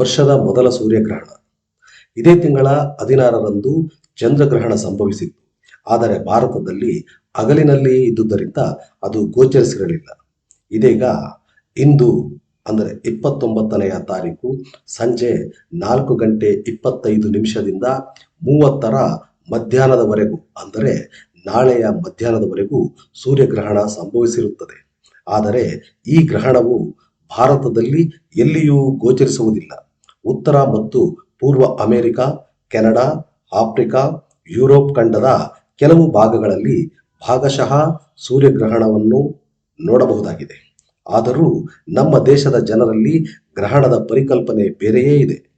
ವರ್ಷದ ಮೊದಲ ಸೂರ್ಯಗ್ರಹಣ. ಇದೇ ತಿಂಗಳ ಹದಿನಾರರಂದು ಚಂದ್ರಗ್ರಹಣ ಸಂಭವಿಸಿತ್ತು. ಆದರೆ ಭಾರತದಲ್ಲಿ ಹಗಲಿನಲ್ಲಿ ಇದ್ದುದರಿಂದ ಅದು ಗೋಚರಿಸಿರಲಿಲ್ಲ. ಇದೀಗ ಇಂದು ಅಂದರೆ ಇಪ್ಪತ್ತೊಂಬತ್ತನೆಯ ತಾರೀಕು ಸಂಜೆ ನಾಲ್ಕು ಗಂಟೆ ಇಪ್ಪತ್ತೈದು ನಿಮಿಷದಿಂದ ಮೂವತ್ತರ ಮಧ್ಯಾಹ್ನದವರೆಗೂ ಅಂದರೆ ನಾಳೆಯ ಮಧ್ಯಾಹ್ನದವರೆಗೂ ಸೂರ್ಯಗ್ರಹಣ ಸಂಭವಿಸಿರುತ್ತದೆ. ಆದರೆ ಈ ಗ್ರಹಣವು ಭಾರತದಲ್ಲಿ ಎಲ್ಲಿಯೂ ಗೋಚರಿಸುವುದಿಲ್ಲ. ಉತ್ತರ ಮತ್ತು ಪೂರ್ವ ಅಮೆರಿಕ, ಕೆನಡಾ, ಆಫ್ರಿಕಾ, ಯುರೋಪ್ ಖಂಡದ ಕೆಲವು ಭಾಗಗಳಲ್ಲಿ ಭಾಗಶಃ ಸೂರ್ಯಗ್ರಹಣವನ್ನು ನೋಡಬಹುದಾಗಿದೆ. ಆದರೂ ನಮ್ಮ ದೇಶದ ಜನರಲ್ಲಿ ಗ್ರಹಣದ ಪರಿಕಲ್ಪನೆ ಬೇರೆಯೇ ಇದೆ.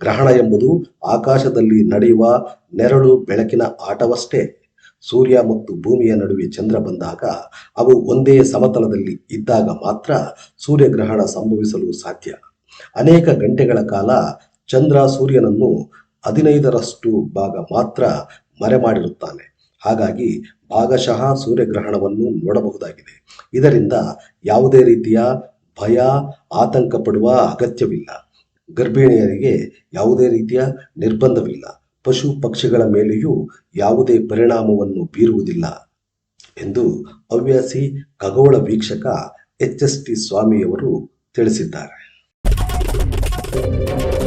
ಗ್ರಹಣ ಎಂಬುದು ಆಕಾಶದಲ್ಲಿ ನಡೆಯುವ ನೆರಳು ಬೆಳಕಿನ ಆಟವಷ್ಟೇ. ಸೂರ್ಯ ಮತ್ತು ಭೂಮಿಯ ನಡುವೆ ಚಂದ್ರ ಬಂದಾಗ ಅವು ಒಂದೇ ಸಮತಲದಲ್ಲಿ ಇದ್ದಾಗ ಮಾತ್ರ ಸೂರ್ಯಗ್ರಹಣ ಸಂಭವಿಸಲು ಸಾಧ್ಯ. ಅನೇಕ ಗಂಟೆಗಳ ಕಾಲ ಚಂದ್ರ ಸೂರ್ಯನನ್ನು ಹದಿನೈದರಷ್ಟು ಭಾಗ ಮಾತ್ರ ಮರೆ ಮಾಡಿರುತ್ತಾನೆ ಹಾಗಾಗಿ ಭಾಗಶಃ ಸೂರ್ಯಗ್ರಹಣವನ್ನು ನೋಡಬಹುದಾಗಿದೆ. ಇದರಿಂದ ಯಾವುದೇ ರೀತಿಯ ಭಯ ಆತಂಕ ಪಡುವ ಅಗತ್ಯವಿಲ್ಲ. ಗರ್ಭಿಣಿಯರಿಗೆ ಯಾವುದೇ ರೀತಿಯ ನಿರ್ಬಂಧವಿಲ್ಲ. ಪಶು ಪಕ್ಷಿಗಳ ಮೇಲೆಯೂ ಯಾವುದೇ ಪರಿಣಾಮವನ್ನು ಬೀರುವುದಿಲ್ಲ ಎಂದು ಹವ್ಯಾಸಿ ಖಗೋಳ ವೀಕ್ಷಕ ಎಚ್ ಎಸ್ ಟಿ ಸ್ವಾಮಿಯವರು ತಿಳಿಸಿದ್ದಾರೆ. Thank you.